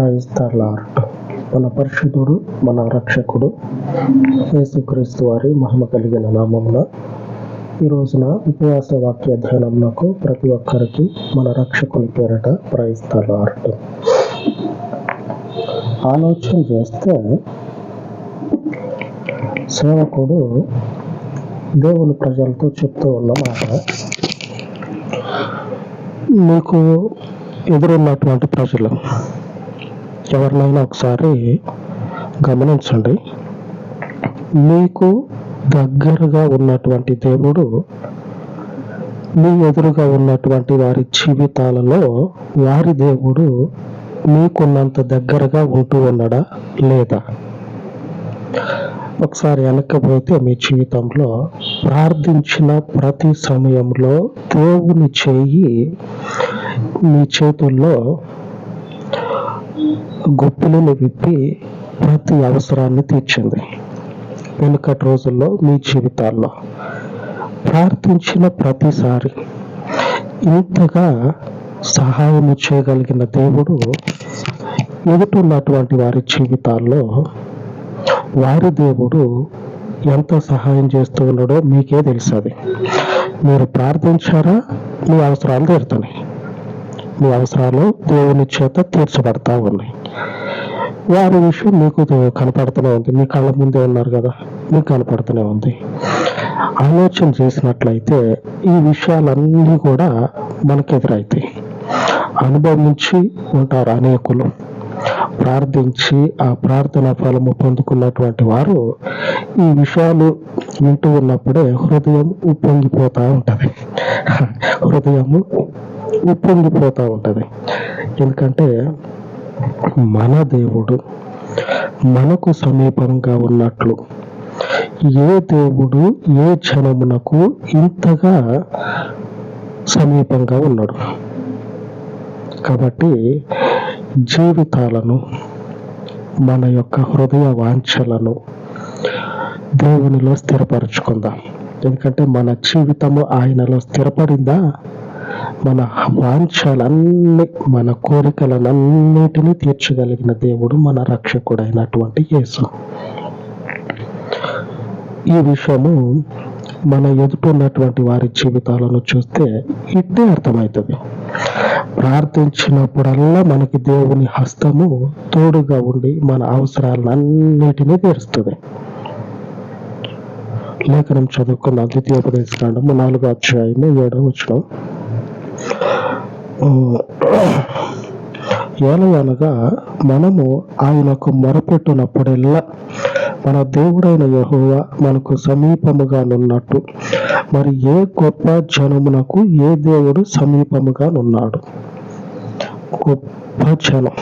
Praise మన పరిశుద్ధుడు మన రక్షకుడు యేసుక్రీస్తు వారి మహిమ కలిగిన నామమున ఈ రోజున ఉపవాస వాక్య ధ్యానంకు ప్రతి ఒక్కరికి మన రక్షకుని పేరట ప్రైజ్ ఆర్ట్ ఆలోచన చేస్తే సేవకుడు దేవుని ప్రజలతో చెప్తూ ఉన్న మాట మీకు ఎదురున్నటువంటి ప్రజలు ఎవరినైనా ఒకసారి గమనించండి. మీకు దగ్గరగా ఉన్నటువంటి దేవుడు మీ ఎదురుగా ఉన్నటువంటి వారి జీవితాలలో వారి దేవుడు మీకున్నంత దగ్గరగా ఉంటూ ఉన్నాడా లేదా? ఒకసారి వెనక్కపోతే మీ జీవితంలో ప్రార్థించిన ప్రతి సమయంలో దేవుని చేయి మీ చేతుల్లో గొప్పలను విప్పి ప్రతి అవసరాన్ని తీర్చింది. వెనుకటి రోజుల్లో మీ జీవితాల్లో ప్రార్థించిన ప్రతిసారి ఇంతగా సహాయం చేయగలిగిన దేవుడు ఎదుటిన్నటువంటి వారి జీవితాల్లో వారి దేవుడు ఎంత సహాయం చేస్తూ ఉన్నాడో మీకే తెలుస్తుంది మీరు ప్రార్థించారా? మీ అవసరాలు తీరుతున్నాయి మీ అవసరాలు దేవుని చేత తీర్చబడతా ఉన్నాయి. వారి విషయం మీకు కనపడుతూనే ఉంది. మీ కళ్ళ ముందే ఉన్నారు కదా. మీకు కనపడుతూనే ఉంది. ఆలోచన చేసినట్లయితే ఈ విషయాలన్నీ కూడా మనకు ఎదురైతాయి అనుభవించి ఉంటారు అనేకులు. ప్రార్థించి ఆ ప్రార్థన ఫలము పొందుకున్నటువంటి వారు ఈ విషయాలు వింటూ ఉన్నప్పుడే హృదయం ఉప్పొంగిపోతూ ఉంటది. హృదయము ఉప్పొంగిపోతూ ఉంటది. ఎందుకంటే మన దేవుడు మనకు సమీపంగా ఉన్నట్లు. ఏ దేవుడు ఏ జనమునకు ఇంతగా సమీపంగా ఉన్నాడు? కాబట్టి జీవితాలను మన యొక్క హృదయ వాంఛలను దేవునిలో స్థిరపరచుకుందాం. ఎందుకంటే మన జీవితము ఆయనలో స్థిరపడిందా? మన వాంఛలన్నీ మన కోరికలన్నిటినీ తీర్చగలిగిన దేవుడు మన రక్షకుడైనటువంటి యేసు. ఈ విషయము మన ఎదుటున్నటువంటి వారి జీవితాలను చూస్తే ఇట్టే అర్థమవుతుంది. ప్రార్థించినప్పుడల్లా మనకి దేవుని హస్తము తోడుగా ఉండి మన అవసరాలన్నిటినీ తీరుస్తుంది. లేఖనం చదువుకున్న ద్వితీయోపదేశకాండము నాలుగో అధ్యాయము ఏడో వచ్చిన ఏలయనగా మనము ఆయనకు మొరపెట్టినప్పుడెల్లా మన దేవుడైన యహోవ మనకు సమీపముగా నున్నట్టు మరి ఏ గొప్ప జనమునకు ఏ దేవుడు సమీపముగా నున్నాడు గొప్ప జనం.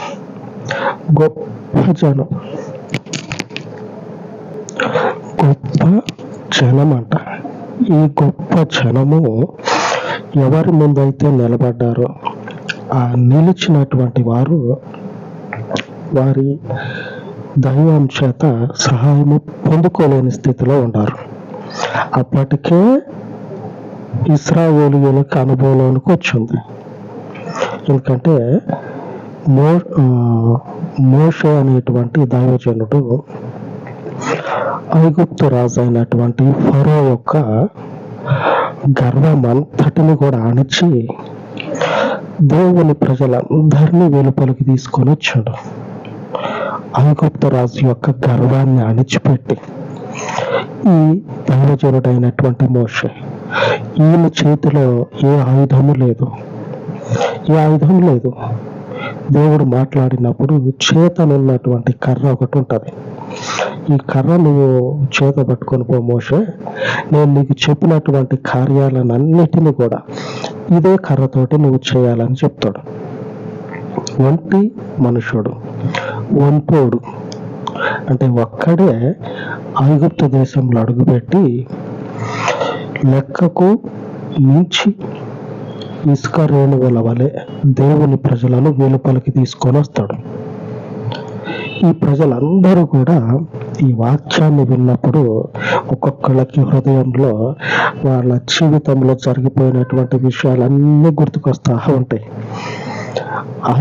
గొప్ప జనం. గొప్ప జనం అంట ఈ గొప్ప జనము ఎవరి ముందైతే నిలబడ్డారో ఆ నిలిచినటువంటి వారు వారి దైవం చేత సహాయము పొందుకోలేని స్థితిలో ఉన్నారు. అప్పటికే ఇస్రాయేలీయులకు అనుభవంలోనికి వచ్చింది. ఎందుకంటే మో ఆ, మోషే అనేటువంటి దైవజనుడు ఐగుప్తు రాజు అయినటువంటి ఫరో యొక్క గర్వం అంతటిని కూడా అణిచి దేవుని ప్రజలందరినీ వెలుపలికి తీసుకొని వచ్చాడు. ఐగుప్త రాజు యొక్క గర్వాన్ని అణిచిపెట్టి ఈ దైవజనుడైనటువంటి మోషే ఈయన చేతిలో ఏ ఆయుధము లేదు. ఏ ఆయుధం లేదు. దేవుడు మాట్లాడినప్పుడు చేతనున్నటువంటి కర్ర ఒకటి ఉంటుంది. ఈ కర్ర నువ్వు చేత పట్టుకొని పో మోషే. నేను నీకు చెప్పినటువంటి కార్యాలన్నిటినీ కూడా ఇదే కర్రతోటి నువ్వు చేయాలని చెప్తాడు. ఒంటి మనుషుడు ఒంటోడు అంటే ఒక్కడే ఐగుప్తు దేశంలో అడుగుపెట్టి లెక్కకు మించి ఇసుక రేణువుల వలె దేవుని ప్రజలను వెలుపలికి తీసుకొని వస్తాడు. ఈ ప్రజలందరూ కూడా ఈ వాక్యాన్ని విన్నప్పుడు ఒక్కొక్కళ్ళకి హృదయంలో వాళ్ళ జీవితంలో జరిగిపోయినటువంటి విషయాలన్నీ గుర్తుకొస్తా ఉంటాయి.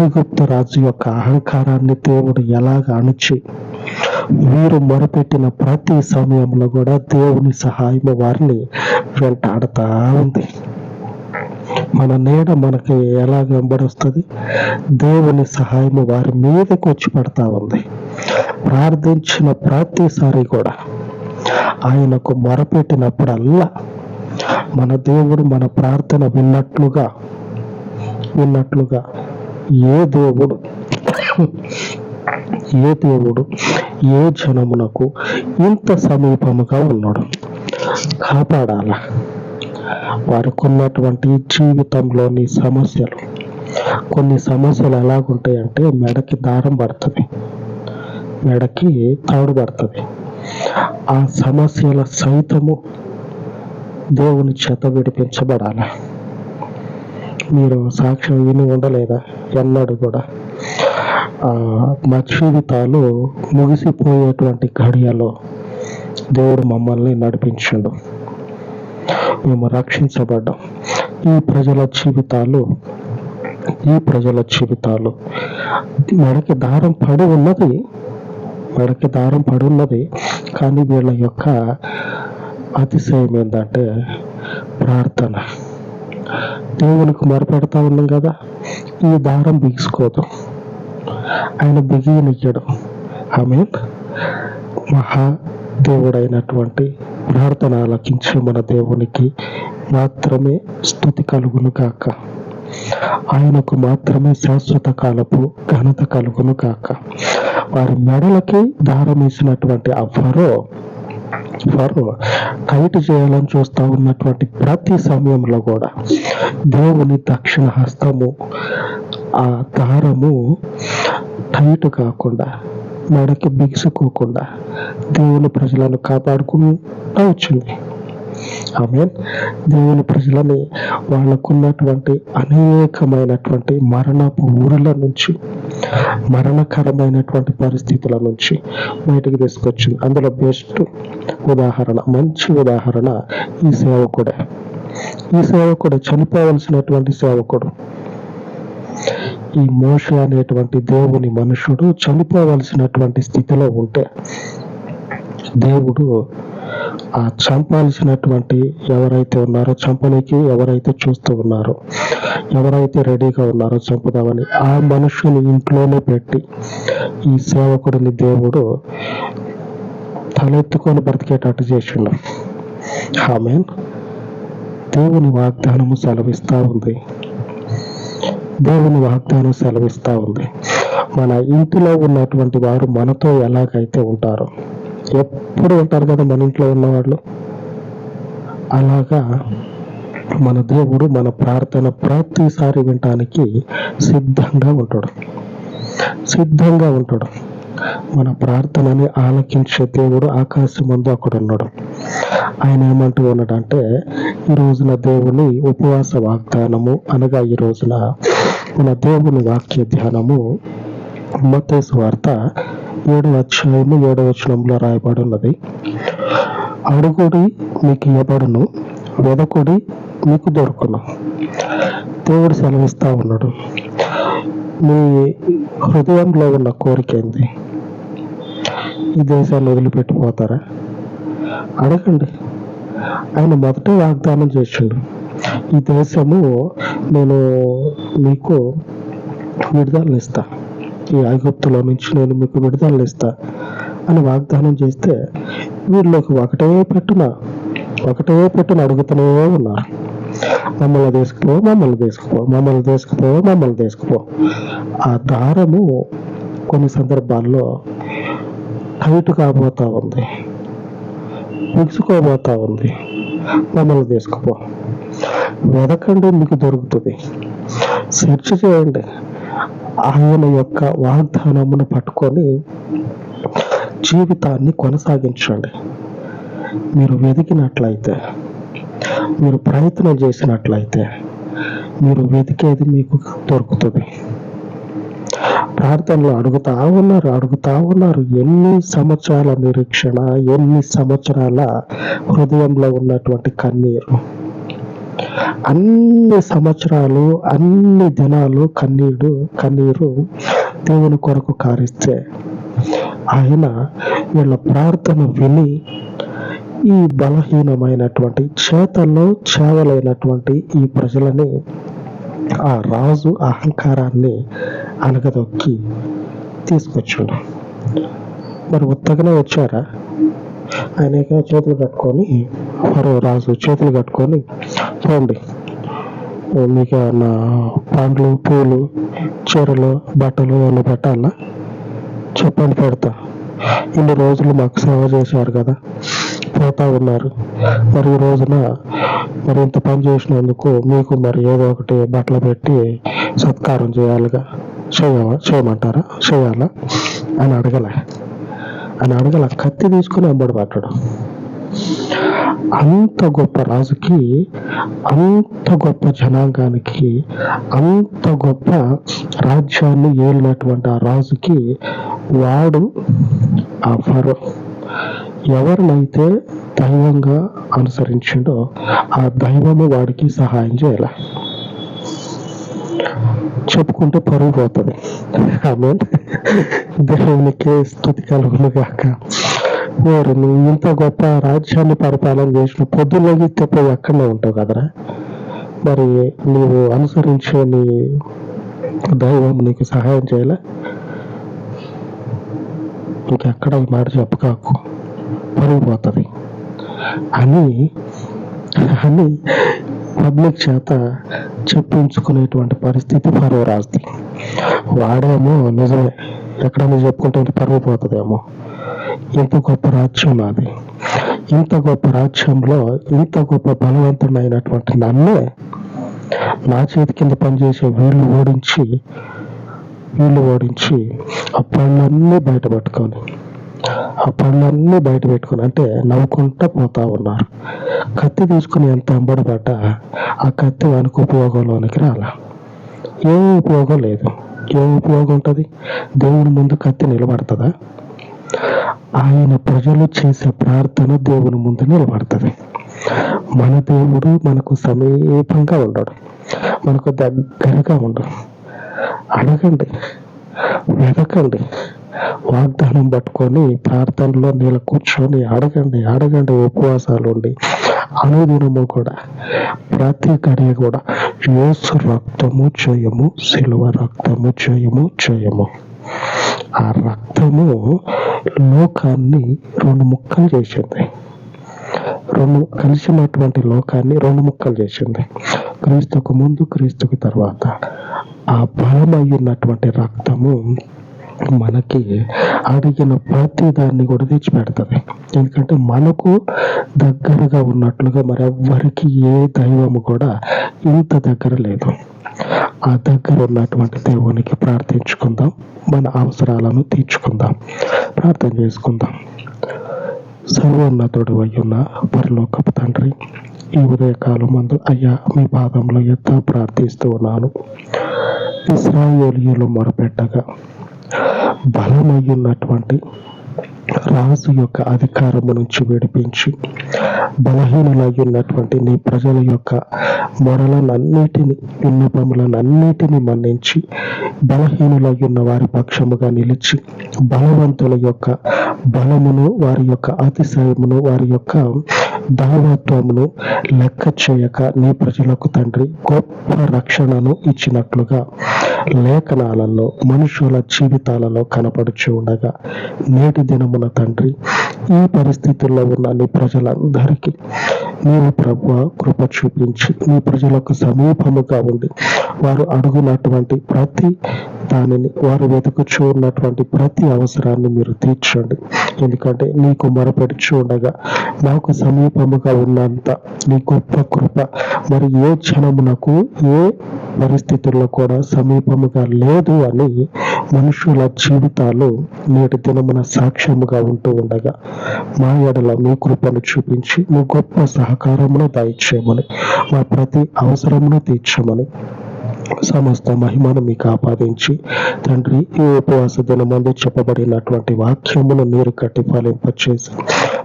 ఐగుప్తు రాజు యొక్క అహంకారాన్ని దేవుడు ఎలాగ అణిచి వీరు మొరపెట్టిన ప్రతి సమయంలో కూడా దేవుని సహాయం వారిని వెంటాడుతా ఉంది. మన నీడ మనకి ఎలా వెంబడొస్తుంది? దేవుని సహాయం వారి మీదకి వచ్చి పడతా ఉంది. ప్రార్థించిన ప్రతిసారి కూడా ఆయనకు మొరపెట్టినప్పుడల్లా మన దేవుడు మన ప్రార్థన విన్నట్లుగా విన్నట్లుగా ఏ దేవుడు ఏ దేవుడు ఏ జనమునకు ఇంత సమీపముగా ఉన్నాడు? కాపాడాల? వారికి జీవితంలోని సమస్యలు. కొన్ని సమస్యలు ఎలాగుంటాయంటే మెడకి దారం పడుతుంది. మెడకి తాడు పడుతుంది. ఆ సమస్యల సైతము దేవుని చేత విడిపించబడాలి. మీరు సాక్ష్యం విని ఉండలేదా? ఎన్నడు కూడా. ఆ, మా జీవితాలు ముగిసిపోయేటువంటి ఘడియలో దేవుడు మమ్మల్ని నడిపించాడు. మేము రక్షించబడ్డాం. ఈ ప్రజల జీవితాలు ఈ ప్రజల జీవితాలు. మెడకి దారం పడి ఉన్నది మెడకి దారం పడి ఉన్నది కానీ వీళ్ళ యొక్క అతిశయం ఏంటంటే ప్రార్థన. దేవునికి మొరపెడతా ఉన్నాం కదా ఈ దారం బిగుసుకోదు. ఆయన బిగియనియ్యడు ఆమె మహా దేవుడైనటువంటి ప్రార్థన ఆలకించు మన దేవునికి మాత్రమే స్థుతి కలుగును కాక ఆయనకు మాత్రమే శాశ్వత కాలపు ఘనత కలుగును కాక వారి మెడలకి దారం వేసినటువంటి ఆ ఫరో ఫరో టైట్ చేయాలని చూస్తా ఉన్నటువంటి ప్రతి సమయంలో కూడా దేవుని దక్షిణ హస్తము ఆ దారము టైట్ కాకుండా మెడకి బిగుసుకోకుండా దేవుని ప్రజలను కాపాడుకుంటూ వచ్చింది ఆమె దేవుని ప్రజలని వాళ్ళకున్నటువంటి అనేకమైనటువంటి మరణపు ఊరుల నుంచి మరణకరమైనటువంటి పరిస్థితుల నుంచి బయటకు తీసుకొచ్చింది. అందులో బెస్ట్ ఉదాహరణ మంచి ఉదాహరణ ఈ సేవకుడే. ఈ సేవకుడు చనిపోవలసినటువంటి సేవకుడు. ఈ మోష అనేటువంటి దేవుని మనుషుడు చనిపోవలసినటువంటి స్థితిలో ఉంటే దేవుడు ఆ చంపాల్సినటువంటి ఎవరైతే ఉన్నారో చంపనీకి ఎవరైతే చూస్తూ ఉన్నారో ఎవరైతే రెడీగా ఉన్నారో చంపుదామని ఆ మనుషుని ఇంట్లోనే పెట్టి ఈ సేవకుడిని దేవుడు తలెత్తుకొని బ్రతికేటట్టు చేసిండు. ఆమె దేవుని వాగ్దానము సెలవిస్తూ ఉంది. దేవుని వాగ్దానం సెలవిస్తూ ఉంది. మన ఇంటిలో ఉన్నటువంటి వారు మనతో ఎలాగైతే ఉంటారో ఎప్పుడు ఉంటారు కదా మన ఇంట్లో ఉన్నవాళ్ళు? అలాగా మన దేవుడు మన ప్రార్థన ప్రతిసారి వినటానికి సిద్ధంగా ఉంటాడు. సిద్ధంగా ఉంటాడు. మన ప్రార్థనని ఆలకించే దేవుడు ఆకాశమందు అక్కడ ఉన్నాడు. ఆయన ఏమంటూ ఉన్నాడంటే ఈ రోజున దేవుని ఉపవాస వాగ్దానము అనగా ఈ రోజున మన దేవుని వాక్య ధ్యానము మత్తయి వార్త ఏడవ అధ్యాయము ఏడవ వచనంలో రాయబడి ఉన్నది. అడుగుడి మీకు ఇవ్వబడును వెదకుడి మీకు దొరుకును. దేవుడు సెలవిస్తా ఉన్నాడు. మీ హృదయంలో ఉన్న కోరిక ఏంది? ఈ దేశాన్ని వదిలిపెట్టిపోతారా? అడగండి. ఆయన మొదట వాగ్దానం చేసిండు. ఈ దేశము నేను మీకు విడుదల ఇస్తా. ఈ ఐగుప్తులో నుంచి నేను మీకు విడుదల ఇస్తా అని వాగ్దానం చేస్తే వీళ్ళకి ఒకటే పెట్టున ఒకటే పెట్టున అడుగుతూనే ఉన్నారు మమ్మల్ని తీసుకుపో మమ్మల్ని తీసుకుపో మమ్మల్ని తీసుకుపో మమ్మల్ని తీసుకుపో. ఆ దారము కొన్ని సందర్భాల్లో టైట్ కాబోతా ఉంది. బిగుసుకోబోతా ఉంది. మమ్మల్ని తీసుకుపో. వెదకండి మీకు దొరుకుతుంది. సెర్చ్ చేయండి. ఆయన యొక్క వాగ్దానమును పట్టుకొని జీవితాన్ని కొనసాగించండి. మీరు వెతికినట్లయితే మీరు ప్రయత్నం చేసినట్లయితే మీరు వెతికేది మీకు దొరుకుతుంది. ప్రార్థనలు అడుగుతా ఉన్నారు అడుగుతా ఉన్నారు. ఎన్ని సంవత్సరాల నిరీక్షణ ఎన్ని సంవత్సరాల హృదయంలో ఉన్నటువంటి కన్నీరు? అన్ని సంవత్సరాలు అన్ని దినాలు కన్నీడు కన్నీరు దేవుని కొరకు కారిస్తే ఆయన వీళ్ళ ప్రార్థన విని ఈ బలహీనమైనటువంటి చేతల్లో చేవలైనటువంటి ఈ ప్రజలని ఆ రాజు అహంకారాన్ని అలగదొక్కి తీసుకొచ్చాడు. మరి ఉత్తగనే వచ్చారా? ఆయన చేతులు కట్టుకొని మరో రాజు చేతులు కట్టుకొని చూడండి మీకు ఏమన్నా పండ్లు పూలు చీరలు బట్టలు ఏమన్నా పెట్టాలా? చెప్పండి పెడతా. ఇన్ని రోజులు మాకు సేవ చేశారు కదా పోతా ఉన్నారు. మరి ఈ రోజున మరి ఇంత పని చేసినందుకు మీకు మరి ఏదో ఒకటి బట్టలు పెట్టి సత్కారం చేయాలిగా. చేయవా? చేయమంటారా? చేయాలా? అని అడగలే. అని అడగల కత్తి తీసుకుని వెంబడి పడ్డాడు అంత గొప్ప రాజుకి అంత గొప్ప జనాంగానికి అంత గొప్ప రాజ్యాన్ని ఏలినటువంటి ఆ రాజుకి వాడు ఆ ఫరో. ఎవరినైతే దైవంగా అనుసరించిండో ఆ దైవము వాడికి సహాయం చేయాలి. చెప్పుకుంటే పరుగు పోతుంది. ఆమె దేవునికి స్థుతి కలుగును గాక వారు నువ్వు ఇంత గొప్ప రాజ్యాన్ని పరిపాలన చేసిన పొద్దులోకి తెప్ప ఎక్కడనే ఉంటావు కదరా? మరి నీవు అనుసరించే నీ దైవం నీకు సహాయం చేయలే? ఇంకెక్కడ ఈ మాట చెప్పకాకు. పరుగు పోతుంది. అని అని పబ్లిక్ చేత చెప్పించుకునేటువంటి పరిస్థితి పరువు రాజుది. వాడేమో నిజమే ఎక్కడైనా చెప్పుకుంటే పరువు పోతుందేమో. ఇంత గొప్ప రాజ్యం నాది. ఇంత గొప్ప రాజ్యంలో ఇంత గొప్ప బలవంతమైనటువంటి నన్నే నా చేతి కింద పనిచేసే వీళ్ళు ఓడించి వీళ్ళు ఓడించి ఆ పళ్ళన్నీ బయట పట్టుకొని ఆ పళ్ళన్నీ బయట పెట్టుకుని అంటే నవ్వుకుంటా పోతా ఉన్నారు. కత్తి తీసుకుని ఎంత అంబడబడ్డా ఆ కత్తి వానికి ఉపయోగంలోనికి రాల. ఏం ఉపయోగం లేదు. ఏం ఉపయోగం ఉంటుంది? దేవుని ముందు కత్తి నిలబడుతుందా? ఆయన ప్రజలు చేసే ప్రార్థన దేవుని ముందు నిలబడుతుంది. మన దేవుడు మనకు సమీపంగా ఉండడు. మనకు దగ్గరగా ఉండడు. అడగండి. వెతకండి. వాగ్దానం పట్టుకొని ప్రార్థనలో నీళ్ళ కూర్చొని అడగండి అడగండి ఉపవాసాలు ఉండి అనుదినము కూడా ప్రతి గడియ కూడా యోసు రక్తము చేయము సిలువ రక్తము చేయము చేయము. ఆ రక్తము లోకాన్ని రెండు ముక్కలు చేసింది. రెండు కలిసినటువంటి లోకాన్ని రెండు ముక్కలు చేసింది. క్రీస్తుకు ముందు క్రీస్తుకు తర్వాత. ఆ బలమయ్యున్నటువంటి రక్తము మనకి అడిగిన ప్రతి దాన్ని కూడా తెచ్చిపెడుతుంది ఎందుకంటే మనకు దగ్గరగా ఉన్నట్లుగా మరెవ్వరికి ఏ దైవము కూడా ఇంత దగ్గర లేదు. ఆ దగ్గర ఉన్నటువంటి దేవునికి ప్రార్థించుకుందాం. మన అవసరాలను తీర్చుకుందాం. ప్రార్థన చేసుకుందాం. సర్వోన్నతుడు అయ్యున్న పరలోకపు తండ్రి ఈ ఉదయకాలం మందు అయ్యా మీ పాదంలో ఎత్త ప్రార్థిస్తూ ఉన్నాను. ఇస్రాయేలీయులు మొరపెట్టగా బలమయ్యున్నటువంటి రాజు యొక్క అధికారము నుంచి విడిపించి బలహీనులయ్యున్నటువంటి నీ ప్రజల యొక్క మొరలనన్నిటిని విన్నపములనన్నిటిని మన్నించి బలహీనులయ్యున్న వారి పక్షముగా నిలిచి బలవంతుల యొక్క బలమును వారి యొక్క అతిశయమును వారి యొక్క దానత్వమును లెక్క చేయక నీ ప్రజలకు తండ్రి గొప్ప రక్షణను ఇచ్చినట్లుగా లేఖనాలలో మనుషుల జీవితాలలో కనపడుచు ఉండగా నేటి దినమున తండ్రి ఈ పరిస్థితుల్లో ఉన్న నీ ప్రజలందరికీ నీవు ప్రభు కృప చూపించి నీ ప్రజలకు సమీపముగా ఉండి వారు అడుగునటువంటి ప్రతి దానిని వారు వెతుకుచూ ఉన్నటువంటి ప్రతి అవసరాన్ని మీరు తీర్చండి. ఎందుకంటే నీకు మొరపెడుచు ఉండగా నాకు సమీపముగా ఉన్నంత నీ గొప్ప కృప. మరి ఏ క్షణమునకు ఏ పరిస్థితుల్లో కూడా సమీపముగా లేదు అని మనుషుల జీవితాలు నేటి దినమున సాక్ష్యముగా ఉంటూ ఉండగా మా ఎడల మీ కృపను చూపించి మీ గొప్ప సహకారమును దయచేయమని మా ప్రతి అవసరమును తీర్చమని సమస్త మహిమను మీకు ఆపాదించి తండ్రి ఈ ఉపవాస దినమందు చెప్పబడినటువంటి వాక్యమును నీరు కట్టి ఫలింపచేసి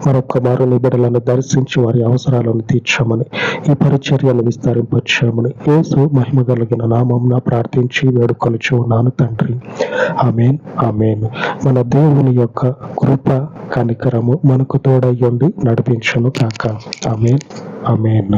మరొక మారు నిబిడలను దర్శించి వారి అవసరాలను తీర్చమని ఈ పరిచర్యను విస్తరింపచేయమని యేసు మహిమ కలిగిన నామంన ప్రార్థించి వేడుకొలుచు ఉన్నాను తండ్రి. Amen amen. మన దేవుని యొక్క కృప కనికరము మనకు తోడయ్యుండి నడిపించను కాక ఆమెన్ ఆమెన్.